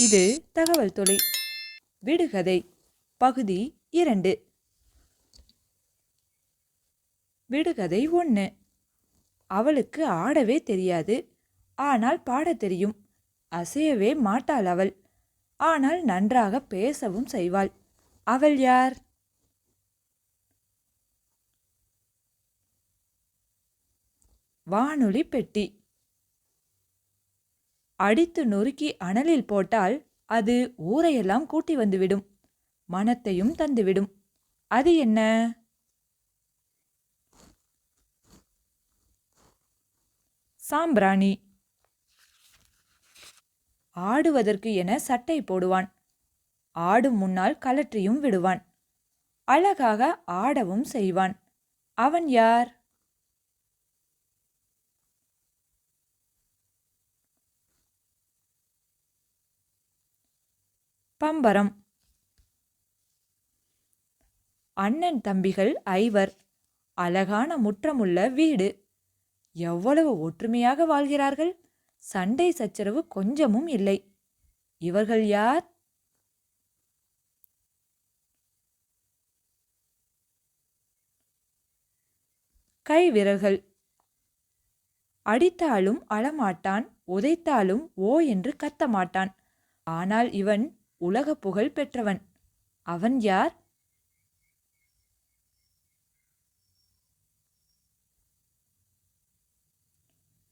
இது தகவல் தொலை. விடுகதை பகுதி இரண்டு. விடுகதை ஒன்று அவளுக்கு ஆடவே தெரியாது. ஆனால் பாட தெரியும். அசையவே மாட்டாள் அவள். ஆனால் நன்றாக பேசவும் செய்வாள். அவள் யார்? வானொலி பெட்டி. அடித்து நொறுக்கி அனலில் போட்டால் அது ஊரையெல்லாம் கூட்டி வந்துவிடும். மனத்தையும் தந்துவிடும். அது என்ன? சாம்பிராணி. ஆடுவதற்கு என சட்டை போடுவான். ஆடும் முன்னால் கலற்றியும் விடுவான். அழகாக ஆடவும் செய்வான். அவன் யார்? பம்பரம் அண்ணன் தம்பிகள் ஐவர் அழகான முற்றமுள்ள வீடு. எவ்வளவு ஒற்றுமையாக வாழ்கிறார்கள். சண்டை சச்சரவு கொஞ்சமும் இல்லை. இவர்கள் யார்? கைவிரல்கள். அடித்தாலும் அழமாட்டான் உதைத்தாலும் ஓ என்று கத்த மாட்டான் ஆனால் இவன் உலக புகழ் பெற்றவன். அவன் யார்?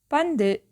பந்து.